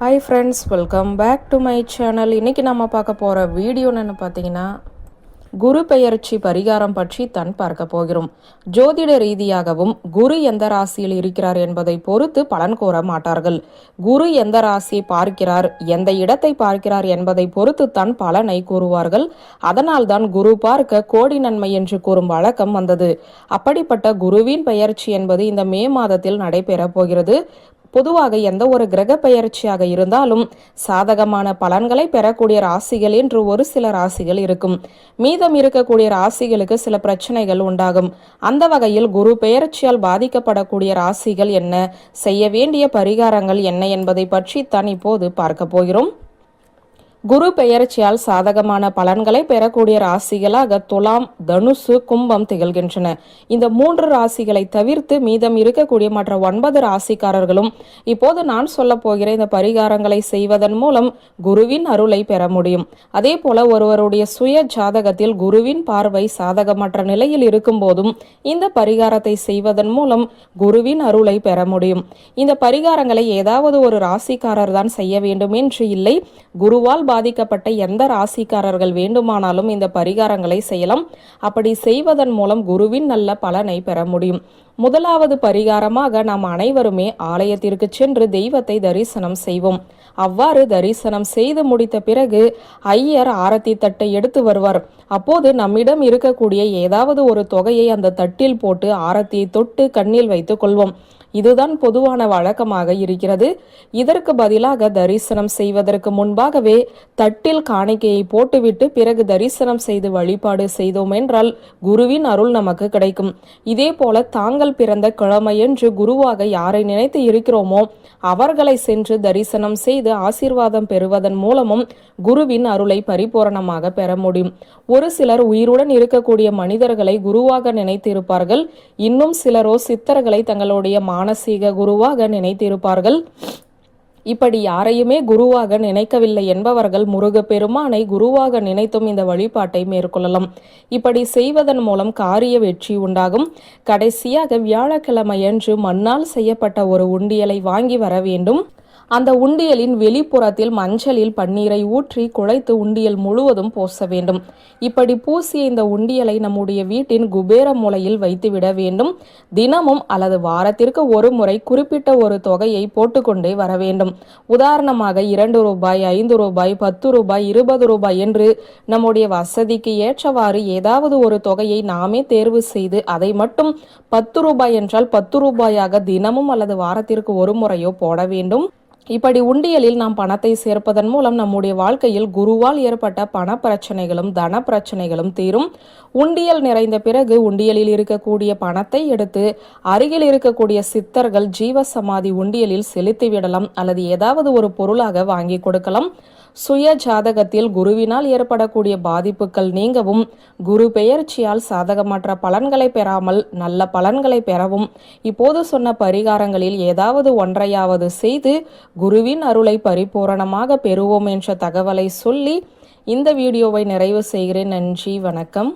Hi friends welcome back to my channel இன்றைக்கி நம்ம பார்க்க போகிற வீடியோ என்னென்னு பார்த்தீங்கன்னா குரு பெயர்ச்சி பரிகாரம் பற்றி தான் பார்க்க போகிறோம். ஜோதிட ரீதியாகவும் குரு எந்த ராசியில் இருக்கிறார் என்பதை பொறுத்து பலன் கூற மாட்டார்கள். குரு எந்த ராசியை பார்க்கிறார் எந்த இடத்தை பார்க்கிறார் என்பதை பொறுத்து தான் பலனை கூறுவார்கள். அதனால்தான் குரு பார்க்க கோடி நன்மை என்று கூறும் வழக்கம் வந்தது. அப்படிப்பட்ட குருவின் பெயர்ச்சி என்பது இந்த மே மாதத்தில் நடைபெறப் போகிறது. பொதுவாக எந்த ஒரு கிரக பெயர்ச்சியாக இருந்தாலும் சாதகமான பலன்களை பெறக்கூடிய ராசிகள் என்று ஒரு சில ராசிகள் இருக்கும். மீதம் இருக்கக்கூடிய ராசிகளுக்கு சில பிரச்சனைகள் உண்டாகும். அந்த வகையில் குரு பெயர்ச்சியால் பாதிக்கப்படக்கூடிய ராசிகள் என்ன? செய்ய வேண்டிய பரிகாரங்கள் என்ன என்பதை பற்றி தான் இப்போது பார்க்க போகிறோம். குரு பெயர்ச்சியால் சாதகமான பலன்களை பெறக்கூடிய ராசிகளாக துலாம் தனுசு கும்பம் திகழ்கின்றன. இந்த மூன்று ராசிகளை தவிர்த்து மீதம் இருக்கக்கூடிய மற்ற ஒன்பது ராசிக்காரர்களும் இப்போது நான் சொல்ல போகிற இந்த பரிகாரங்களை செய்வதன் மூலம் குருவின் அருளை பெற முடியும். அதே போல ஒருவருடைய சுய ஜாதகத்தில் குருவின் பார்வை சாதகமற்ற நிலையில் இருக்கும் போதும் இந்த பரிகாரத்தை செய்வதன் மூலம் குருவின் அருளை பெற முடியும். இந்த பரிகாரங்களை ஏதாவது ஒரு ராசிக்காரர் தான் செய்ய வேண்டும் என்று இல்லை குருவால் பாதிக்கப்பட்ட எந்த ராசிக்காரர்கள் வேண்டுமானாலும் இந்த பரிகாரங்களை செய்யலாம். அப்படி செய்வதன் மூலம் குருவின் நல்ல பலனை பெற முடியும். முதலாவது பரிகாரமாக நாம் அனைவருமே ஆலயத்திற்கு சென்று தெய்வத்தை தரிசனம் செய்வோம். அவ்வாறு தரிசனம் செய்து முடித்த பிறகு ஐயர் ஆரத்தி தட்டை எடுத்து வருவார். அப்போது நம்மிடம் இருக்கக்கூடிய ஏதாவது ஒரு தொகையை அந்த தட்டில் போட்டு ஆரத்தியை தொட்டு கண்ணில் வைத்துக் கொள்வோம். இதுதான் பொதுவான வழக்கமாக இருக்கிறது. இதற்கு பதிலாக தரிசனம் செய்வதற்கு முன்பாகவே தட்டில் காணிக்கையை போட்டுவிட்டு பிறகு தரிசனம் செய்து வழிபாடு செய்தோம் என்றால் குருவின் அருள் நமக்கு கிடைக்கும். இதே போல தாங்கள் பிறந்த கிழமையன்று குருவாக யாரை நினைத்து இருக்கிறோமோ அவர்களை சென்று தரிசனம் செய்து ஆசீர்வாதம் பெறுவதன் மூலமும் குருவின் அருளை பரிபூரணமாக பெற முடியும். ஒரு சிலர் உயிருடன் இருக்கக்கூடிய மனிதர்களை குருவாக நினைத்திருப்பார்கள். இன்னும் சிலரோ சித்தர்களை தங்களுடைய மானசீக குருவாக நினைத்திருப்பார்கள். இப்படி யாரையுமே குருவாக நினைக்கவில்லை என்பவர்கள் முருகப்பெருமானை குருவாக நினைத்தும் இந்த வழிபாட்டை மேற்கொள்ளலாம். இப்படி செய்வதன் மூலம் காரிய வெற்றி உண்டாகும். கடைசியாக வியாழக்கிழமையன்று மண்ணால் செய்யப்பட்ட ஒரு உண்டியலை வாங்கி வர வேண்டும். அந்த உண்டியலின் வெளிப்புறத்தில் மஞ்சளில் பன்னீரை ஊற்றி குழைத்து உண்டியல் முழுவதும் பூச வேண்டும். இப்படி பூசிய இந்த உண்டியலை நம்முடைய வீட்டின் குபேர மூலையில் வைத்துவிட வேண்டும். தினமும் அல்லது வாரத்திற்கு ஒரு முறை குறிப்பிட்ட ஒரு தொகையை போட்டுக்கொண்டே வர வேண்டும். உதாரணமாக இரண்டு ரூபாய் ஐந்து ரூபாய் பத்து ரூபாய் இருபது ரூபாய் என்று நம்முடைய வசதிக்கு ஏற்றவாறு ஏதாவது ஒரு தொகையை நாமே தேர்வு செய்து அதை மட்டும் பத்து ரூபாய் என்றால் பத்து ரூபாயாக தினமும் அல்லது வாரத்திற்கு ஒரு முறையோ போட வேண்டும். இப்படி உண்டியலில் நாம் பணத்தை சேர்ப்பதன் மூலம் நம்முடைய வாழ்க்கையில் குருவால் ஏற்பட்ட பண பிரச்சனைகளும் தன பிரச்சனைகளும் தீரும். உண்டியல் நிறைந்த பிறகு உண்டியலில் இருக்கக்கூடிய பணத்தை எடுத்து அருகில் இருக்கக்கூடிய சித்தர்கள் ஜீவ சமாதி உண்டியலில் செலுத்திவிடலாம் அல்லது ஏதாவது ஒரு பொருளாக வாங்கி கொடுக்கலாம். சுய ஜாதகத்தில் குருவினால் ஏற்படக்கூடிய பாதிப்புகள் நீங்கவும் குரு பெயர்ச்சியால் சாதகமற்ற பலன்களை பெறாமல் நல்ல பலன்களை பெறவும். இப்போது சொன்ன பரிகாரங்களில் ஏதாவது ஒன்றையாவது செய்து குருவின் அருளை பரிபூரணமாக பெறுவோம் என்ற தகவலை சொல்லி இந்த வீடியோவை நிறைவு செய்கிறேன். நன்றி வணக்கம்.